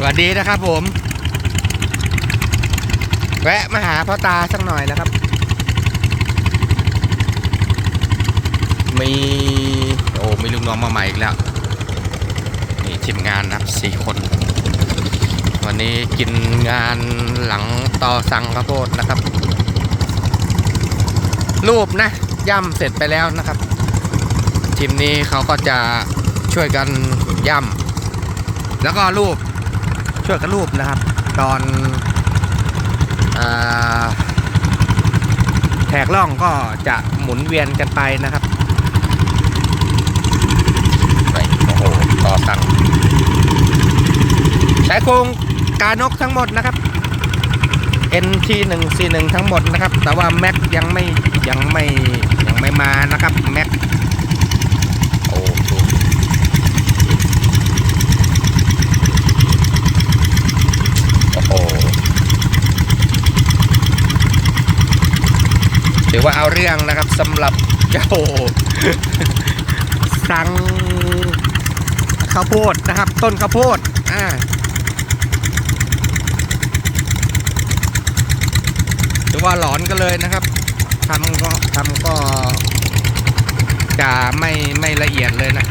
สวัสดีนะครับผม แวะมาหาพ่อตาสักหน่อยนะครับ มี โอ้มีลูกน้องมาใหม่อีกแล้ว นี่ทีมงานนะครับสี่คน วันนี้กินงานหลังต่อสั่งข้าวโพดนะครับ รูปนะ ย่ำเสร็จไปแล้วนะครับ ทีมนี้เขาก็จะช่วยกันย่ำแล้วก็รูป ช่วยกันรูปนะครับ ตอนอาแถกล่องก็จะหมุนเวียนกันไปนะครับไปโอ้โหต่อสั่งใช้โครงการนกทั้งหมดนะครับ NT 1 4 1ทั้งหมดนะครับ แต่ว่าแม็กยังไม่ยังไม่ยังไม่มานะครับแม็กโอ้ดูโอ้โห ถือว่าเอาเรื่องนะครับสำหรับเจ้าสังข้าวโพดนะครับ ต้นข้าวโพดอ่าถือว่าหลอนกันเลยนะครับทำก็ทำก็จะไม่ไม่ละเอียดเลยนะ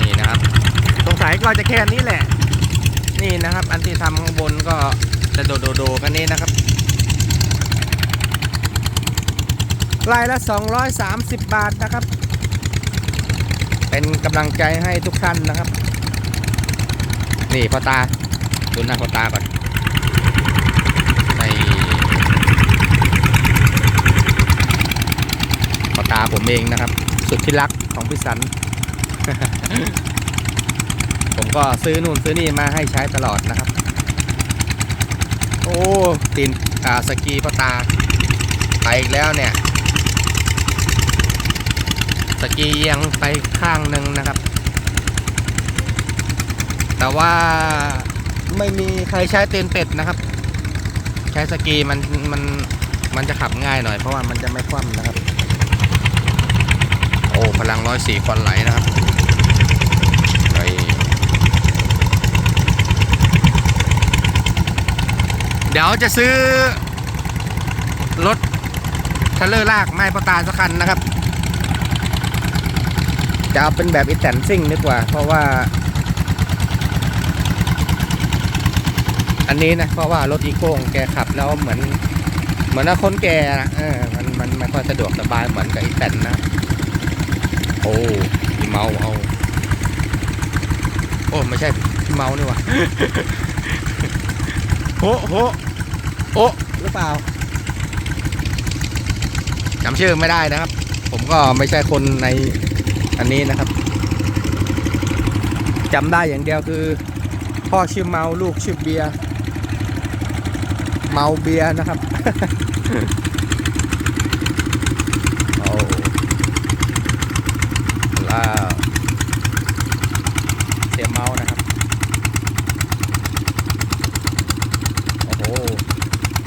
นี่นะครับ สงสัยก็จะแค่นี้แหละ นี่นะครับ อันที่ทำข้างบนก็จะโดโดโดกันนี้นะครับรายละ 230 บาทนะครับ เป็นกำลังใจให้ทุกท่านนะครับ นี่พ่อตาดูหน้าพ่อตาก่อนในพ่อตาผมเองนะครับ สุดที่รักของพี่สัน ผมก็ซื้อนู่นซื้อนี่มาให้ใช้ตลอดนะครับ โอ้ตีนอ่าสกีพ่อตาไปอีกแล้วเนี่ย สกีเอียงไปข้างหนึ่งนะครับ แต่ว่าไม่มีใครใช้เต็นเป็ดนะครับ ใช้สกีมันมันมันจะขับง่ายหน่อยเพราะว่ามันจะไม่คว่ำนะครับ โอ้พลังร้อยสี่ควันไหลนะครับไปเดี๋ยวจะซื้อ รถเทเลอร์ลากไม้ประตาสักคันนะครับ จะเอาเป็นแบบอีแตนซิ่งดีกว่า เพราะว่า อันนี้นะ เพราะว่ารถอีโก้งแกขับแล้วเหมือน เหมือนคนแกนะเออมันมันไม่ค่อยสะดวกสบายเหมือนกับอีแตนนะ โอ้พี่เมาเอาโอ้ ไม่ใช่พี่เมานี่ว่าโหโห โอ้หรือเปล่าจำชื่อไม่ได้นะครับ ผมก็ไม่ใช่คนในอันนี้นะครับจำได้อย่างเดียวคือ พ่อชื่อเมาลูกชื่อเบียร์เมาเบียร์นะครับ โอ้แล้วเสียเมานะครับ โอ้โห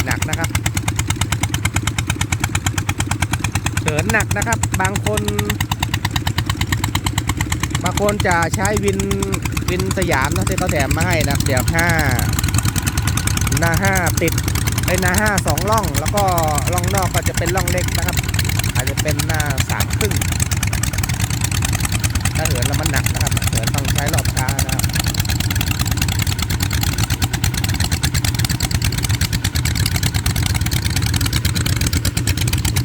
หนักนะครับเฉิน หนักนะครับ บางคน บางคนจะใช้วินวินสยามนะที่เขาแถมมาให้นะเดี๋ยวห้าหน้าห้าติดไอ้หน้าห้าสองล่อง แล้วก็ล่องนอกก็จะเป็นล่องเล็กนะครับ อาจจะเป็นหน้าสามครึ่งถ้าเหินแล้วมันหนักนะครับเหินต้องใช้รอบช้านะครับ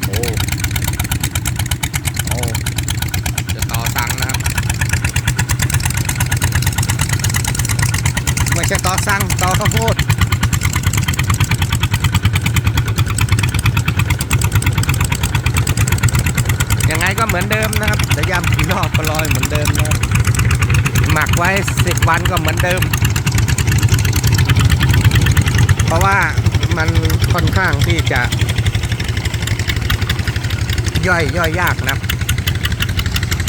โอ้โอ้จะต่อตังค์นะครับ ไม่ใช่ต่ อสั่งต่อข้าวโพดยังไงก็เหมือนเดิมนะครับจะย้ำกี่รอบก็ลอยเหมือนเดิมนะครับหมักไว้สิบวันก็เหมือนเดิม เพราะว่ามันค่อนข้างที่จะย่อยย่อยยากนะ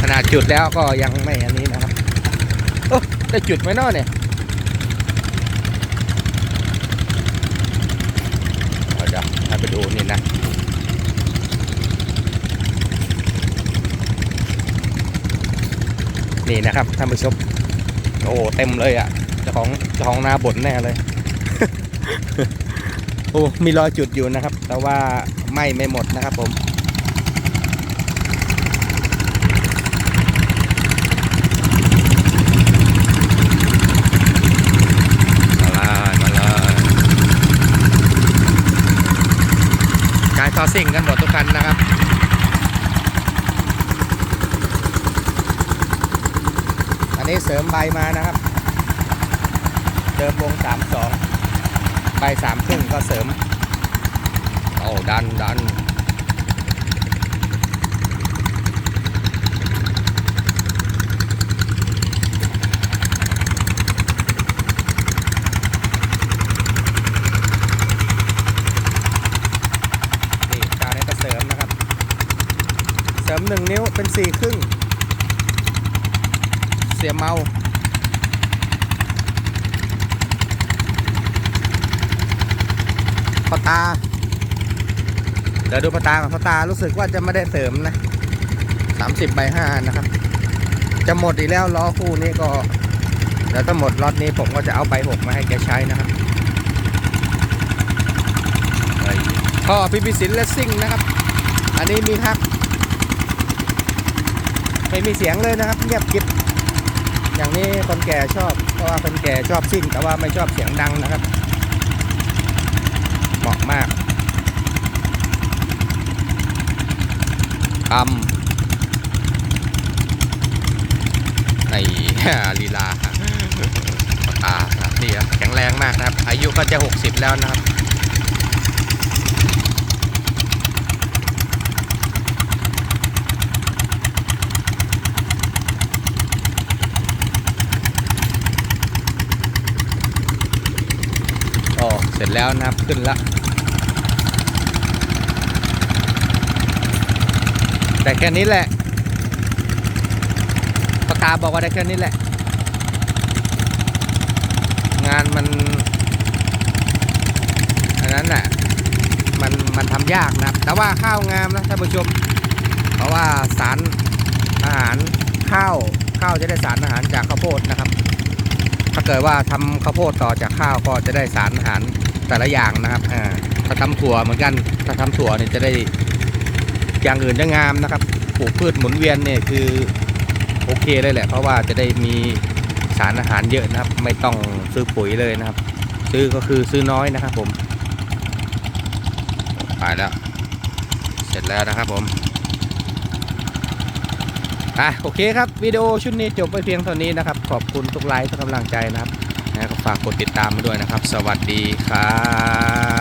ขนาดจุดแล้วก็ยังไม่อันนี้นะครับโอ้ได้จุดไหมนาะเนี่ย เดี๋ยวให้ไปดูนี่นะ นี่นะครับท่านผู้ชมโอ้เต็มเลยอะเจ้าของเจ้าของนาบ่นแน่เลย โอ้มีรอยจุดอยู่นะครับ แต่ว่าไหม่ไม่หมดนะครับผมมาเลยมาเลยกายซอซิ่งกันหมดทุกคันนะครับ นนี้เสริมใบมานะครับเดิมวงสามสองใบสามครึ่งก็เสริมโอ้ดันดันนี่กาวนี้ก็เสริมนะครับเสริมหนึ่งนิ้วเป็นสี่ครึ่ง เสียเมาพอตา เดี๋ยวดูพอตาก่อนพอตารู้สึกว่าจะไม่ได้เสริมนะ30ใบ5นะครับ จะหมดอีกแล้วล้อคู่นี้ก็เดี๋ยวถ้าหมดล็อตนี้ผมก็จะเอาใบ6มาให้แกใช้นะครับเฮ้ยท่อพิพิสินเลสซิ่งนะครับ อันนี้มีฮักไม่มีเสียงเลยนะครับ เงียบกริบ อย่างนี้คนแก่ชอบ เพราะว่าคนแก่ชอบซิ่ง แต่ว่าไม่ชอบเสียงดังนะครับ เหมาะมากกำในลีลาตาครับนี่ครับแข็งแรงมากนะครับ อายุก็จะ 60 แล้วนะครับ โอ้เสร็จ แล้วนะครับขึ้นละแต่แค่นี้แหละปากกาบอกว่าได้แค่นี้แหละ งานมันอันนั้นแหละมันมันทำยากนะครับ แต่ว่าข้าวงามนะท่านผู้ชม เพราะว่าสารอาหารข้าวข้าวจะได้สารอาหารจากข้าวโพดนะครับ ถ้าเกิดว่าทำข้าวโพดต่อจากข้าวก็จะได้สารอาหาร แต่ละอย่างนะครับอ่าถ้าทำถั่วเหมือนกันถ้าทำถั่วเนี่ยจะได้อย่างอื่นจะงามนะครับปลูกพืชหมุนเวียนเนี่ยคือโอเคเลยแหละ เพราะว่าจะได้มีสารอาหารเยอะนะครับ ไม่ต้องซื้อปุ๋ยเลยนะครับ ซื้อก็คือซื้อน้อยนะครับผมไปแล้วเสร็จแล้วนะครับผมอะโอเคครับวิดีโอชุดนี้จบไปเพียงเท่านี้นะครับ ขอบคุณทุกไลค์ทุกกำลังใจนะครับ นะก็ฝากกดติดตามมาด้วยนะครับ สวัสดีครับ